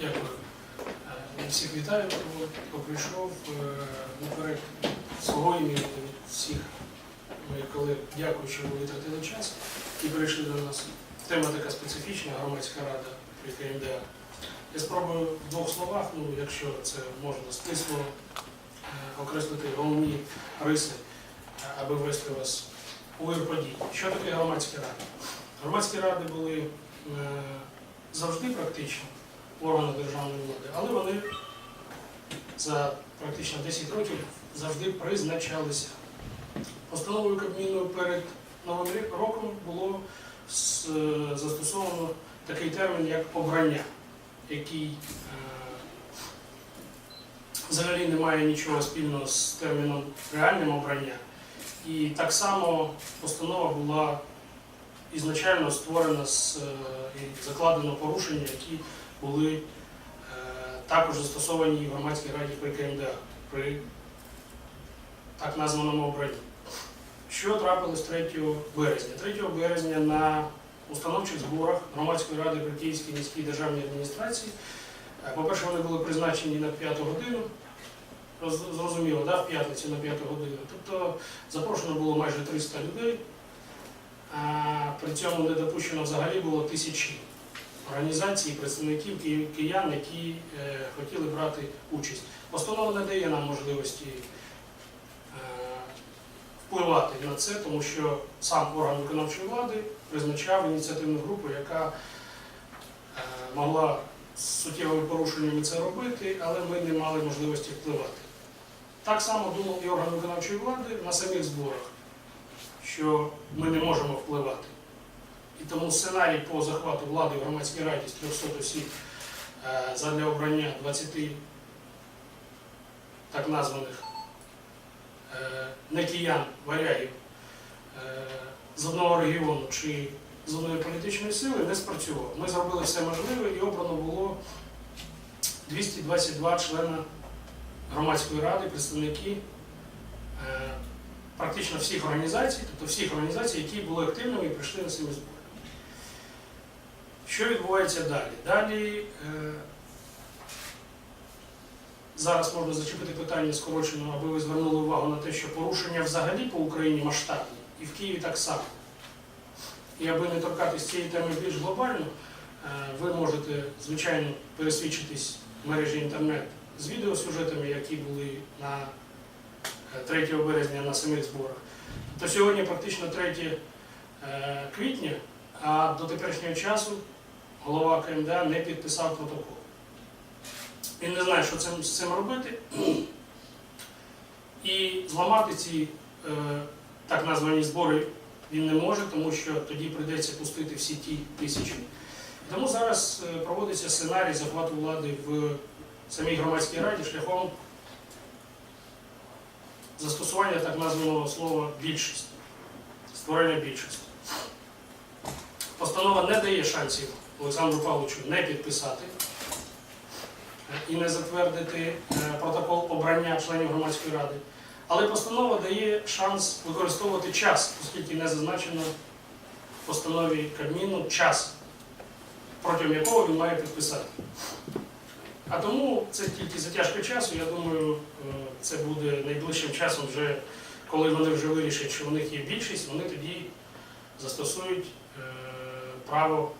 Дякую. Е, Всіх вітаю, хто, прийшов е, наперед свого імені всіх моїх колег. Дякую, що ви витратили час і прийшли до нас. Тема така специфічна, громадська рада при КМДА. Я спробую в двох словах, ну, якщо це можна стисло, е, окреслити головні риси, аби ввести вас у подій. Що таке громадські ради? Громадські ради були завжди практично органи державної влади, але вони за практично 10 років завжди призначалися. Постановою Кабміну перед Новим роком було е, застосовано такий термін, як обрання, який е, взагалі не має нічого спільного з терміном реальним обрання. І так само постанова була ізначально створена з е, і закладено порушення, які були е, також застосовані в громадській раді при КМДА при так названому обранні. Що трапилось 3 березня? 3 березня на установчих зборах громадської ради при Київській міській державній адміністрації. е, По-перше, вони були призначені на 5 годину. Зрозуміло, да, в п'ятницю на 5 годину. Тобто запрошено було майже 300 людей, а при цьому не допущено взагалі було тисячі організацій, представників киян, які е, хотіли брати участь. Постанова не дає нам можливості е, впливати на це, тому що сам орган виконавчої влади призначав ініціативну групу, яка е, могла з суттєвими порушеннями це робити, але ми не мали можливості впливати. Так само думав і орган виконавчої влади на самих зборах, що ми не можемо впливати. І тому сценарій по захвату влади в громадській раді з 300 осіб е, задля обрання 20 так названих е, не киян, варягів е, з одного регіону чи з одної політичної сили не спрацював. Ми зробили все можливе і обрано було 222 члена громадської ради, представники практично всіх організацій, тобто всіх організацій, які були активними і прийшли на самі збори. Що відбувається далі? Далі е, зараз можна зачепити питання скорочено, аби ви звернули увагу на те, що порушення взагалі по Україні масштабні, і в Києві так само. І аби не торкатись цієї теми більш глобально, е, ви можете, звичайно, пересвідчитись в мережі інтернет з відеосюжетами, які були на е, 3 березня на самих зборах. То сьогодні практично 3 е, квітня, а до теперішнього часу голова КМДА не підписав протокол. Він не знає, що цим, з цим робити. І зламати ці е, так названі збори він не може, тому що тоді прийдеться пустити всі ті тисячі. Тому зараз е, проводиться сценарій захвату влади в самій громадській раді шляхом застосування так названого слова більшість, створення більшості. Постанова не дає шансів Олександру Павловичу не підписати е, і не затвердити е, протокол обрання членів громадської ради. Але постанова дає шанс використовувати час, оскільки не зазначено в постанові Кабміну час, протягом якого він має підписати. А тому це тільки затяжка часу. Я думаю, е, це буде найближчим часом, вже коли вони вже вирішать, що у них є більшість, вони тоді застосують право